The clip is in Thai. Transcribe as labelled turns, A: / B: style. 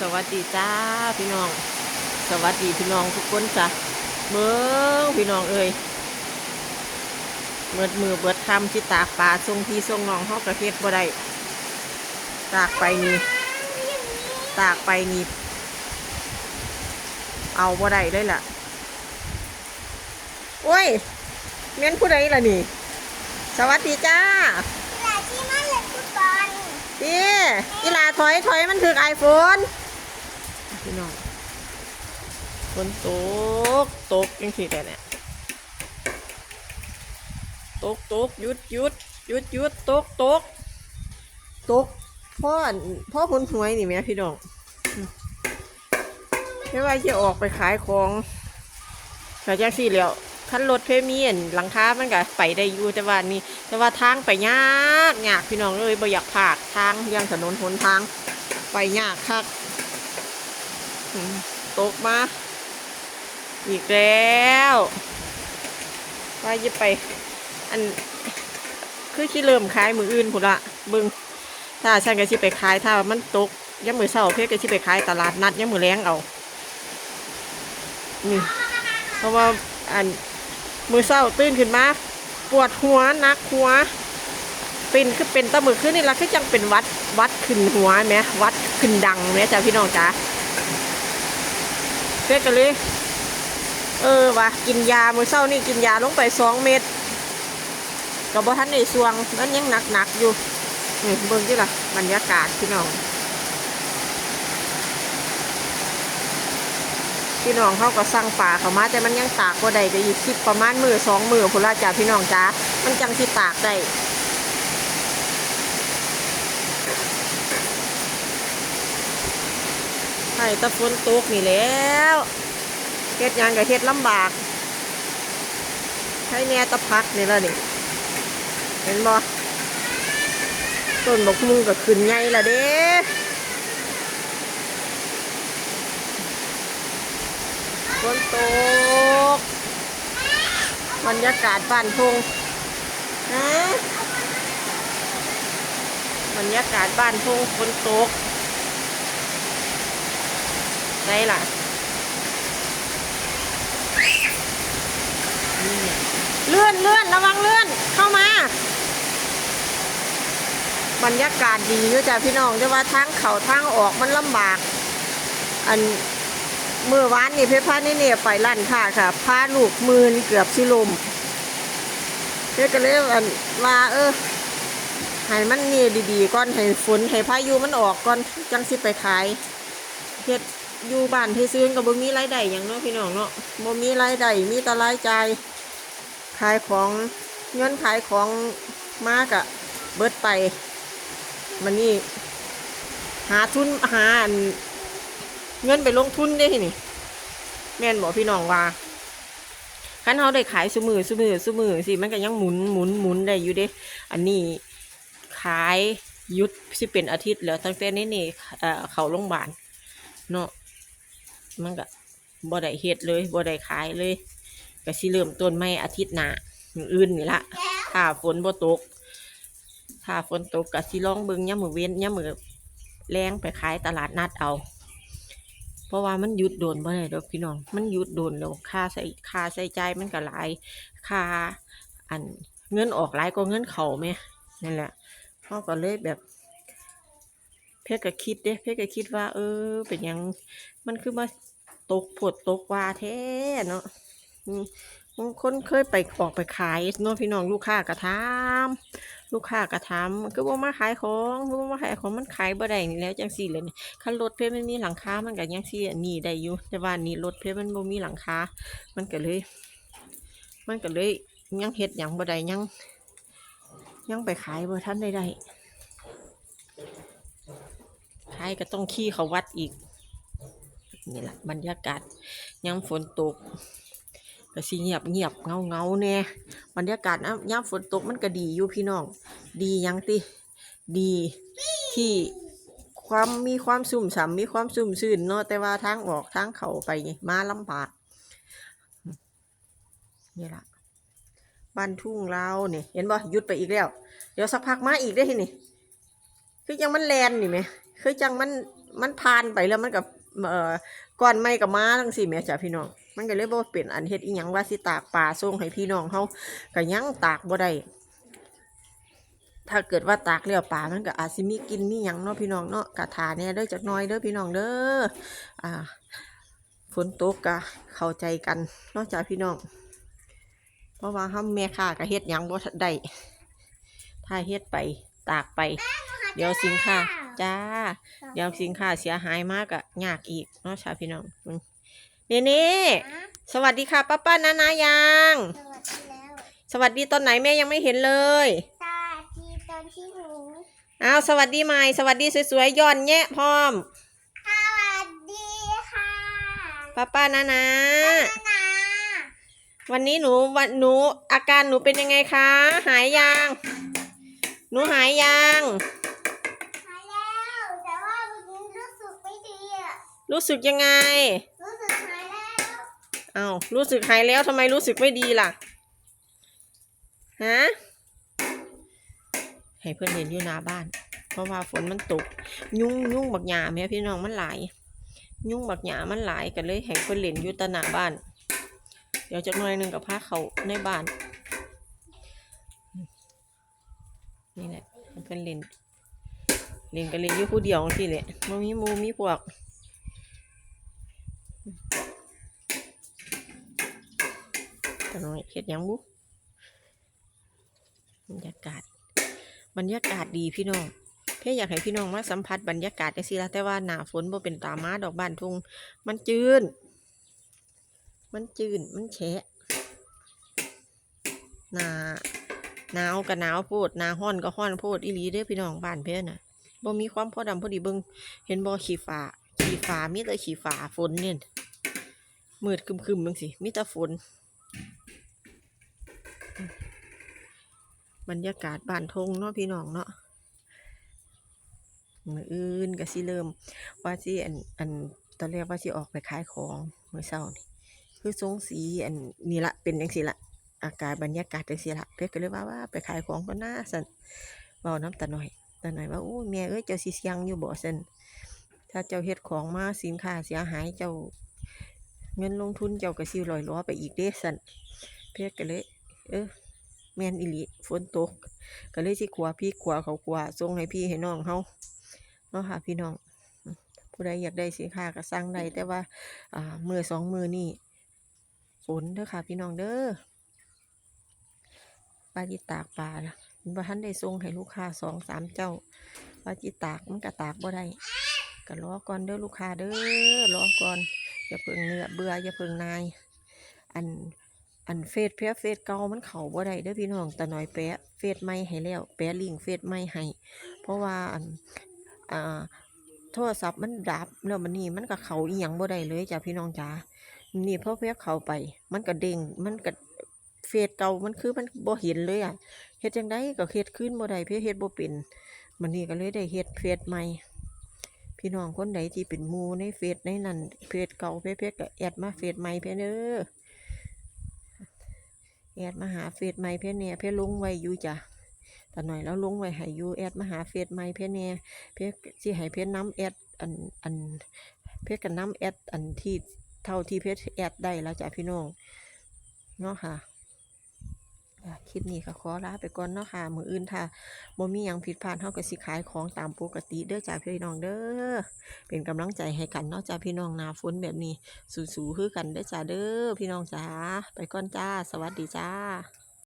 A: สวัสดีจ้าพี่น้อง สวัสดีพี่น้องทุกคนจ้ะเบิ้งพี่น้องเอ้ยเบิดมือเบิดคำที่ตากปลาทรงพี่ทรงน้องเฮากระเฮ็ดบ่ได้ตากไปนี่ตากไปนี่เอาบ่ได้เลยล่ะโอ้ยเม่นผู้ใดล่ะนี่ สวัสดีจ้า
B: หลาที่มันเลยทุกคน
A: พี่กีฬาถอยถอยมันถึกไอโฟน พี่น้องฝนตก ตกยังสิแต่เนี่ยตกตกหยุดหยุดหยุดหยุดตกตกตกพ่อพ่อคนหวยนี่แหม่พี่น้องไม่ว่าจะออกไปขายของแต่จังสี่แล้วคันรถเพมีนหลังคา มันก็ไปได้อยู่แต่ว่านี่แต่ว่าทางไปยากยากพี่น้องเลยบ่อยากผากทางยังถนนหนทาง ไปยากคัก ตกมา อีกแล้วว่าจะไป อัน คือที่เริ่มขายมืออื่นพุ่นละบึงถ้าฉันก็สิไปขายถ้ามันตกย่ำมือเศร้าเพื่อก็สิไปขายตลาดนัดย่ำมือแรงเอานี่เพราะว่าอันมือเศร้าตื่นขึ้นมาปวดหัวนักหัวเป็นคือเป็นตะมือขึ้นนี่ละคือจังเป็นวัดวัดขึ้นหัวไหมวัดขึ้นดังไหมจ้าพี่น้องจ้า เพื่อกันเลย เออวะกินยามือเศร้านี่กินยาลงไปสองเม็ดกับบท่านในสวงมันยังหนักหนักๆอยู่นี่เบิ่งที่ละบรรยากาศพี่น้องพี่น้องเขาก็สั่งป่าเขามาแต่มันยังตากบ่ได้ก็อีกสิบประมาณมือสองมือพุ่นละจ้าพี่น้องจ้ามันจังสิตากได้ ให้แตะฝนตกนี่แล้วเฮ็ดยังกับเฮ็ดลำบากให้แหน่ตะพักนี่ละนี่ เห็นบ่ต้นบกมุงก็ขึ้นใหญ่ะเด้ฝนตกบรรยากาศบ้านทงฮะบรรยากาศบ้านทงฝนตก ได้ล่ะเลื่อนเลื่อนระวังเลื่อนเข้ามา บรรยากาศดีอยู่จ้ะพี่น้องแต่ว่าทางเขาทางออกมันลำบาก อันเมื่อวานนี่เพชรพานี่เนี่ยไปลั่นค่ะค่ะพาลูกมือนเกือบสิลมเพชรก็เลยอันว่าเออให้มันเนี่ยดีๆก่อนให้ฝนให้พายุมันออกก่อนจังสิไปขายเฮ็ด อยู่บ้านที่ซื้อกับบ่มีรายได้อย่างเนาะพี่น้องเนาะบ่มีรายได้มีแต่รายจ่ายขายของเงินขายของมากอะเบิดไปมันนี่หาทุนหาเงินไปลงทุนได้ทีนี่แม่นบอกพี่น้องว่าคันเขาได้ขายสมือสมือสมือสิมันก็ยังหมุนหมุนหมุนได้อยู่เด้ อันนี้ขายยุดสิเป็นอาทิตย์แล้วตั้งแต่นี้นี่เออเขาโรงพยาบาลเนาะ มันก็บ่ได้เฮ็ดเลยบ่ได้ขายเลยก็สิเริ่มต้นไม่อาทิตย์หน้ามื้ออื่นนี่ละถ้าฝนบ่ตก ถ้าฝนตกก็สิลองเบิ่งยามมื้อเว้นยามมื้อแรงไปขายตลาดนัดเอา เพราะว่ามันหยุดโดนบ่ได้ดอกพี่น้อง มันหยุดโดนแล้วค่าใส่ค่าใส่จ่ายมันก็หลายค่าอันเงินออกหลายกว่าเงินเข้าแม่นั่นแหละเฮาก็เลยแบบ เพชรก็คิดเด้เพชรก็คิดว่า เออ เป็นยังมันคือมาตกผดตกว่าแท้เนาะบางคนเคยไปออกไปขายเนาะพี่น้องลูกค้ากระทำลูกค้ากระทำก็บ่มาขายของบ่มาขายของมันขายบ่ได้นี่แล้วจังซี่เลยนี่คันรถเพชรมันมีหลังคา มันก็ยังสิอันนี้ได้อยู่ แต่ว่านี่รถเพชรมันบ่มีหลังคา มันก็เลย มันก็เลยยังเฮ็ดหยังบ่ได้ยัง ยังไปขายบ่ทันได้ได้ ขายก็ต้องขี่เขาวัดอีก นี่แหละบรรยากาศยามฝนตกก็สิเงียบเงียบเงาเงาๆแน่บรรยากาศนะยามฝนตกมันก็ดีอยู่พี่น้อง ดียังติ ดีที่ความมีความสุ่มฉ่ำมีความสุ่มชื่นเนาะแต่ว่าทางออกทางเขาไปมาลำบากนี่ละบ้านทุ่งเราเนี่ยเห็นบ่หยุดไปอีกแล้ว เดี๋ยวสักพักมาอีกได้ทีนี่คือยังมันแลนนี่ไหม คือจังมันมันผ่านไปแล้วมันกับเอ่อก่อนไม่กับมาทั้งสี่แม่จ้ะพี่น้อง มันก็เลยบ่เป็นอันเฮ็ดอีหยังว่าสิตากปลาส่งให้พี่น้องเฮาก็ยังตากบ่ได้ถ้าเกิดว่าตากแล้วปลามันก็อาจสิมีกินมีหยังเนาะพี่น้องเนาะกะทาแหน่เด้อจักหน่อยเด้อพี่น้องเด้ออ่าฝนตกก็เข้าใจกันเนาะจ้ะพี่น้อง เพราะว่าเฮาแม่ค้าก็เฮ็ดหยังบ่ได้ถ้าเฮ็ดไปตากไป เดี๋ยวสินค้า จ้า เดี๋ยวสินค้าเสียหายมากอะยากอีกเนาะชาวพี่น้องอืมนี่นี่สวัสดีค่ะป้าป้านานายัง
B: สวัสดีแล้ว
A: สวัสดีตอนไหนแม่ยังไม่เห็นเลย
B: สวัสดีตอนที่หนู
A: อ้าวสวัสดีใหม่สวัสดีสวยๆย้อนแยะพร้อม
B: สวัสดีค่ะ
A: ป้าป้านานา
B: นานา
A: วันนี้หนูวันหนูอาการหนูเป็นยังไงคะ หายยัง หนูหายยัง
B: หายแล้วแต่ว่าวันนี้รู้สึกไม่ดีอะ
A: รู้สึกยังไง
B: รู้สึกหายแล้ว
A: อ้ารู้สึกหายแล้วทำไมรู้สึกไม่ดีล่ะ ฮะ ให้เพื่อนเห็นอยู่หน้าบ้าน เพราะว่าฝนมันตก ยุ่งยุ่งบักหยาแม่พี่น้องมันหลาย ยุ่งบักหยามันหลายกันเลยให้เพื่อนเล่นอยู่แตหน้าบ้าน เดี๋ยวจะหน่อยหนึ่งกับพาเขาในบ้าน นี่แหละเพื่อนเล่นเล่นกันเล่นอยู่ผู้เดียวที่แหละมันมีมูมีพวก ต่น้อยเฮ็ดยังบุบรรยากาศ บรรยากาศดีพี่น้องเพ่อยากให้พี่น้องมาสัมผัสบรรยากาศจังซี่ละแต่ว่าหนาฝนบ่เป็นตามาดอกบานทุ่งมันจืนมันจืนมันแฉะหนาหนาวก็หนาวโพดหนาร้อนก็ร้อนโพดอีหลีเด้อพี่น้องบ้านเพ่น่ะบ่มีความพอดำพอดีเบิ่งเห็นบ่ขี้ฟ้าขี้ฟ้ามีแต่ขี้ฟ้าฝนเนี่ย มืดครึมๆจังซี่มีแต่ฝน บรรยากาศบ้านทงเนาะพี่น้องเนาะมืออื่นก็สิเริ่ม ว่าสิอันอันตอนแรกว่าสิออกไปขายของมื้อเช้านี่คือทรงสีอันนี่ละเป็นจังซี่ละอากาศบรรยากาศจังซี่ละเพิ่นก็เลยว่าว่าไปขายของก็น่าสันเว้าน้ำตาหน่อยตาหน่อยว่าโอ้แม่เอ้ยเจ้าสิเสียงอยู่บ่ซั่นถ้าเจ้าเฮ็ดของมาสินค้าเสียหายเจ้า เงินลงทุนเจ้าก็สิลอยล้อไปอีกเด้ซั่นเพิ่นก็เลย เออแม่นอิลิฝนตกก็เลยสิขัวพี่ขัวเขาขัวส่งให้พี่ให้น้องเฮาเนาะค่ะพี่น้องผู้ใดอยากได้สินค้าก็สั่งได้แต่ว่าอ่ามือสองมือนี่ฝนเด้อค่ะ พี่น้องเด้อปลาจิตากปลาละบ่ทันได้ส่งให้ลูกค้าสองสามเจ้าปลาจิตากมันก็ตากบ่ได้ก็รอก่อนเด้อลูกค้าเด้อรอก่อน อย่าเพิ่งเนื้อเบื่ออย่าเพิ่งนาย อันอันเฟซเพียเฟซเก่ามันเข้าบ่ได้เด้อพี่น้องแต่น้อยแปะเฟซใหม่ให้แล้ว แปะลิงเฟซใหม่ให้เพราะว่าอันอ่าโทรศัพท์มันดับแล้วมันนี่มันก็เข้าอีหยังบ่ได้เลยจ้ะพี่น้องจ๋านี่พอเพียเข้าไป มันก็เด้งมันก็เฟซเก่ามันคือมันบ่เห็นเลยอะเฮ็ดจังไดก็เฮ็ดขึ้นบ่ได้เพียเฮ็ดบ่เป็นมันนี่ก็เลยได้เฮ็ดเฟซใหม่ พี่น้องคนใดที่เป็นมูในเฟซในนั้นเฟซเก่าเพียเพียก็แอดมาเฟซใหม่เพียเด้อแอดมาหาเฟซใหม่เพื่อนเนี่ยเพื่อลงไว้อยู่จ้ะแต่หน่อยแล้วลงไว้ให้อยู่แอดมาหาเฟซใหม่เพื่อนเนี่ยเพื่อนสิให้เพื่อนน้ำแอดอันอันเพื่อกันน้ำแอดอันที่เท่าที่เพื่อนแอดได้แล้วจ้ะพี่น้องเนาะค่ะ คลิปนี้ก็ขอลาไปก่อนเนาะค่ะ มืออื่นถ้าบ่มียังผิดพลาดเฮาก็สิขายของตามปกติเด้อจ้าพี่น้องเด้อ เป็นกำลังใจให้กันเนาะจ้าพี่น้องนาฝนแบบนี้ สู้ๆคือกันเด้อจ้าเด้อพี่น้องจ้าไปก่อนจ้า สวัสดีจ้า